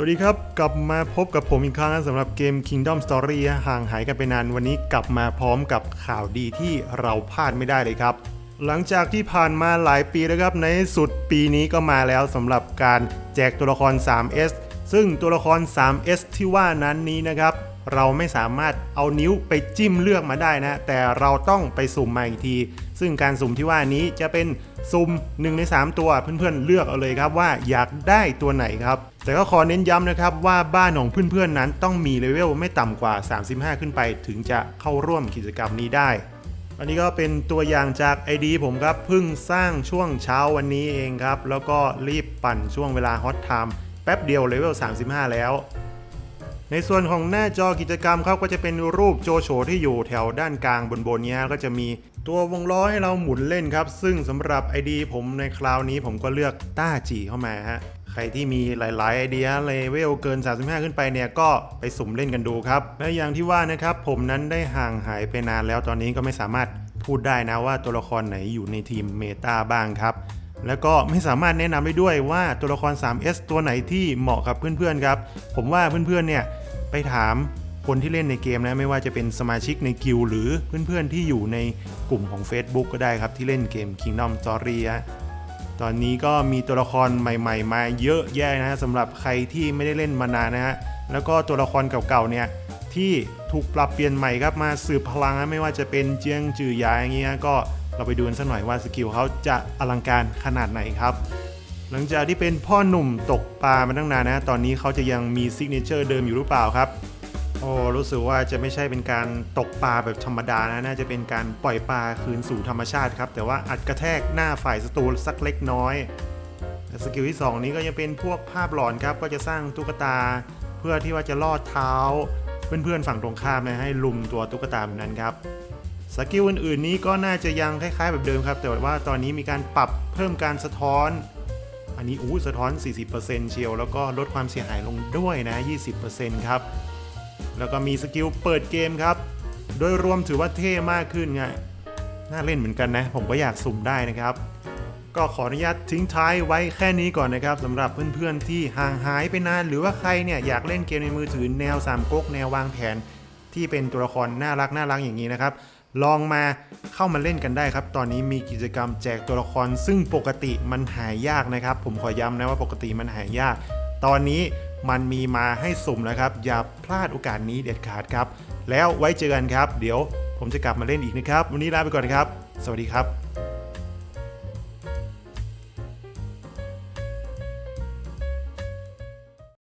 สวัสดีครับ กลับมาพบกับผมอีกครั้งนะสำหรับเกม Kingdom Story ห่างหายกันไปนานวันนี้กลับมาพร้อมกับข่าวดีที่เราพลาดไม่ได้เลยครับ หลังจากที่ผ่านมาหลายปีแล้วครับ ในสุดปีนี้ก็มาแล้วสำหรับการแจกตัวละคร 3S ซึ่งตัวละคร 3S ที่ว่านั้นนี้นะครับ เราไม่สามารถเอานิ้วไปจิ้มเลือกมาได้นะ แต่เราต้องไปสุ่มมาอีกที ซึ่งการสุ่มที่ว่านี้จะเป็นสุ่ม1ใน 3 ตัวเพื่อนๆเลือกเอาเลยครับว่าอยากได้ตัวไหนครับแต่ก็ขอเน้นย้ำนะครับว่าบ้านของเพื่อนๆนั้นต้องมีเลเวลไม่ต่ำกว่า 35 ขึ้นไป ถึงจะเข้าร่วมกิจกรรมนี้ได้อันนี้ก็เป็นตัวอย่างจาก ID ผมครับเพิ่งสร้างช่วงเช้าวันนี้เองครับ แล้วก็รีบปั่นช่วงเวลาฮอตไทม์แป๊บเดียวเลเวล35 แล้ว ในส่วนของหน้าจอกิจกรรมครับก็จะเป็นรูปโจโฉที่อยู่แถวด้านกลางบนบนนี้ก็จะมีตัววงล้อให้เราหมุนเล่นครับ ซึ่งสำหรับ ID ผมในคราวนี้ผมก็เลือกต้าจีเข้ามาฮะใครที่มีหลาย ๆ ไอเดียเลเวลเกิน 35 ขึ้นไปเนี่ยก็ไปสุ่มเล่นกันดูครับ และอย่างที่ว่านะครับผมนั้นได้ห่างหายไปนานแล้วตอนนี้ก็ไม่สามารถพูดได้นะว่าตัวละครไหนอยู่ในทีมเมตาบ้างครับ แล้วก็ไม่สามารถแนะนำได้ด้วยว่าตัวละคร 3S ตัวไหนที่เหมาะกับเพื่อนๆครับ ผมว่าเพื่อนๆเนี่ยไปถามคนที่เล่นในเกมนะไม่ว่าจะเป็นสมาชิกในกิลหรือเพื่อนๆที่อยู่ในกลุ่มของ Facebook ก็ได้ครับที่เล่นเกม Kingdom Story ฮะตอนนี้ก็มีตัวละครใหม่ ๆ มาเยอะแยะนะฮะสำหรับใครที่ไม่ได้เล่นมานานนะฮะแล้วก็ตัวละครเก่าๆเนี่ยที่ถูกปรับเปลี่ยนใหม่ครับมาสืบพลังนะไม่ว่าจะเป็นเจียงจือยาอย่างเงี้ยก็ เราไปดูกันสักหน่อยว่าสกิลเขาจะอลังการขนาดไหนครับ หลังจากที่เป็นพ่อหนุ่มตกปลามาตั้งนานนะตอนนี้เขาจะยังมีซิกเนเจอร์เดิมอยู่หรือเปล่าครับโอ้รู้สึกว่าจะไม่ใช่เป็นการตกปลาแบบธรรมดานะ น่าจะเป็นการปล่อยปลาคืนสู่ธรรมชาติครับ แต่ว่าอัดกระแทกหน้าฝ่ายศัตรูสักเล็กน้อยสกิลที่ 2 นี้ก็ยังเป็นพวกภาพหลอนครับ ก็จะสร้างตุ๊กตา เพื่อที่ว่าจะลอดเท้า เพื่อนๆฝั่งตรงข้ามนะให้ลุมตัวตุ๊กตาแบบนั้นครับ สกิลอื่นๆนี้ก็น่าจะยังคล้ายๆแบบเดิมครับ แต่ว่าตอนนี้มีการปรับเพิ่มการสะท้อน อันนี้อู้สะท้อน 40%เชียว แล้วก็ลดความเสียหายลงด้วยนะ 20%ครับ แล้วก็มีสกิลเปิดเกมครับ โดยรวมถือว่าเท่มากขึ้นไงน่าเล่นเหมือนกันนะ ผมก็อยากสุ่มได้นะครับ ก็ขออนุญาตทิ้งท้ายไว้แค่นี้ก่อนนะครับสำหรับเพื่อนๆที่ห่างหายไปนาน หรือว่าใครเนี่ยอยากเล่นเกมในมือถือแนวสามก๊กแนววางแผน ที่เป็นตัวละครน่ารักน่ารักอย่างนี้นะครับ ลองมาเข้ามาเล่นกันได้ครับ ตอนนี้มีกิจกรรมแจกตัวละคร ซึ่งปกติมันหายยากนะครับ ผมขอย้ำนะว่าปกติมันหายาก ตอนนี้มันมีมาให้สุ่มแล้วครับ อย่าพลาดโอกาสนี้เด็ดขาดครับ แล้วไว้เจอกันครับ เดี๋ยวผมจะกลับมาเล่นอีกนะครับ วันนี้ลาไปก่อนครับ สวัสดีครับ